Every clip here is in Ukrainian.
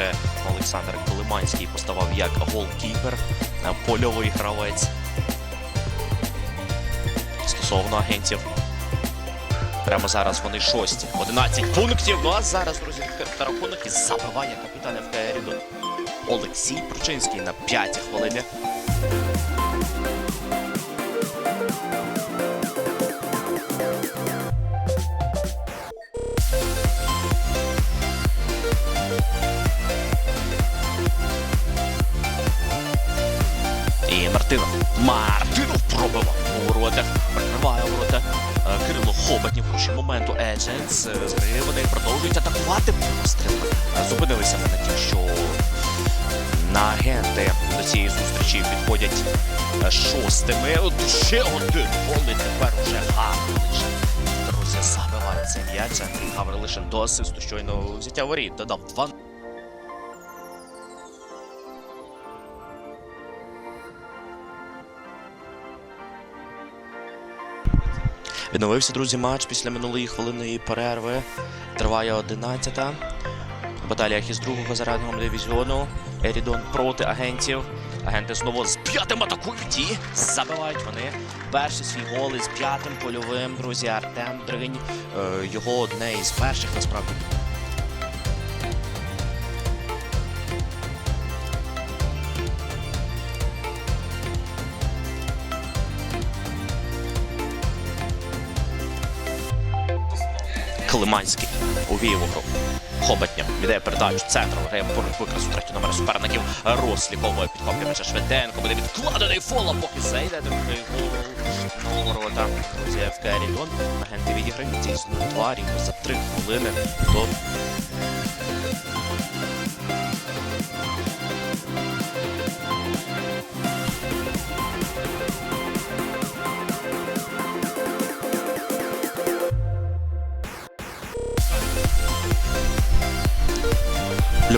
раніше Олександр Колиманський поставав як голкіпер, е, польовий гравець. Стосовно агентів. Прямо зараз вони шості. 11 пунктів. Ну а зараз, друзі, відкритий рахунок і забиває капітана ФК Рідон. Олексій Прочинський на 5 хвилині. Мартинов. Мартинов пробивав у воротах. Прикриває ворота. Е, Кирило Хоботнів хороший моменту. Едженс з гри вони продовжують атакувати. Постріл. Е, Зупинилися ми на тім, що на агенти до цієї зустрічі підходять е, шостими. От ще один і тепер уже Гаврилишин. Друзі, забиває цей м'яч. Гаврилишин до асисту щойно взяття воріт. Додав два Відновився, друзі, матч після минулої хвилинної перерви. Триває 11-та. В баталіях із другого зарадного дивізіону. Ерідон проти агентів. Агенти знову з п'ятим атакують і забивають вони. Перший свій гол із п'ятим польовим, друзі, Артем Дринь. Е, Його одне із перших насправді. Климанський у гру. Хоботня віддає передачу центру. Грає викрасу третю номер суперників. Росліковою підхоплює м'яча Швиденко. Буде відкладений фола, поки зайде другий гол. Ворота. ФК Рідон. Агенти відіграють дійсно два рівно за три хвилини до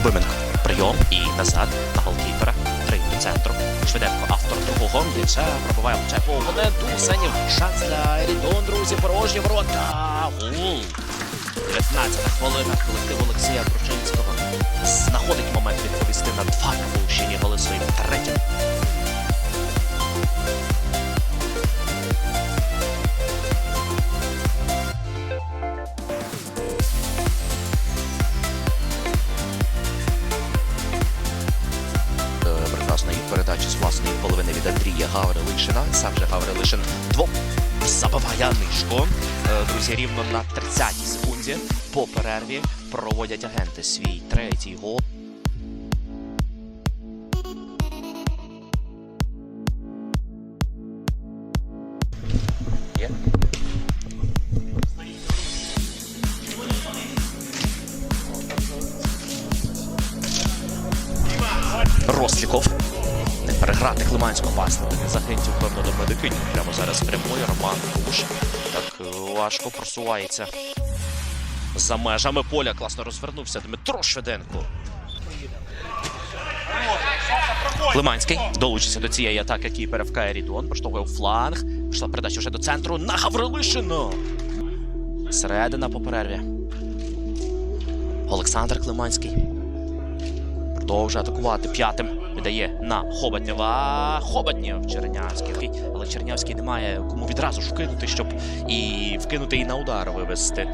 Любименко. Прийом і назад на голкіпера. Три до центру. Швиденко, автор другого м'яча. Пробиває це по опоненту. Сенів. Шанс для Рідон, друзі. Порожні ворота. Гол. 19 хвилина. Колектив Олексія Кручинського знаходить момент відповісти на два голи своїм Гаврилишина. Сам же Гаврилишин двом забиває Нишко. Е, Друзі, рівно на 30-й секунді по перерві проводять агенти свій третій гол. Росліков. Переграти Климанського пасну. Він загинтів, певно, до медикинів. Прямо зараз прямує Роман Куш. Так е, важко просувається. За межами поля класно розвернувся Дмитро Шведенко. Климанський долучиться до цієї атаки кіпера в Рідон. Поштовхує у фланг. Пішла передача вже до центру на Гаврилишина. Середина по перерві. Олександр Климанський. Продовжує атакувати п'ятим. Віддає на Хоботнєва. Хоботнєв Чернявський. Але Чернявський не має кому відразу ж вкинути, щоб і вкинути і на удар вивести.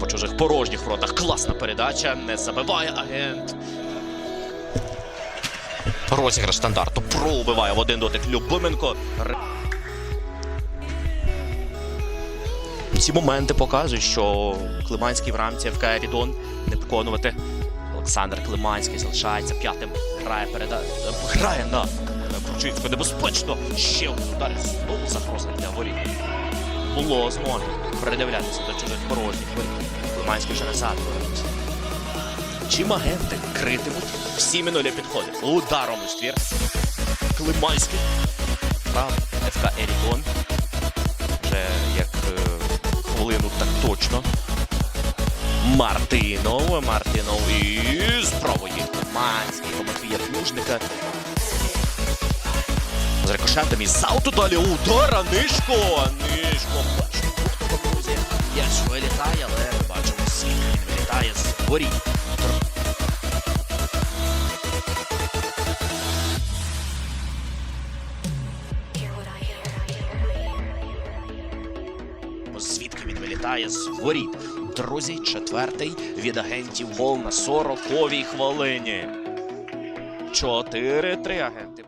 По чужих порожніх воротах. Класна передача. Не забиває агент. Розіграш стандарту. Пробиває в один дотик Любименко. Ці моменти показують, що Климанський в рамці ФК Рідон не виконувати. Олександр Климанський залишається п'ятим. Грає переда... Грає на Кручинську небезпечно. Ще один удар знову загроза для воріт. Було змоги передивлятися до чужих порожніх воріт. Климанський вже назад повернувся. Чим агенти критимуть всі минулі підходи. Ударом у ствір. Климанський. Правда. ФК Ерідон. Вже як е, хвилину так точно. Мартинов, Мартинов і спробує Климанський, Плужника. З рикошетом із ауту далі удара Нишко! Нишко бачу. друзі. Ясь вилітає, але бачимо всі. Вилітає з горі. Звідки він вилітає з воріт? Друзі, четвертий від агентів Волна 40-й хвилині. 4-3 агенти.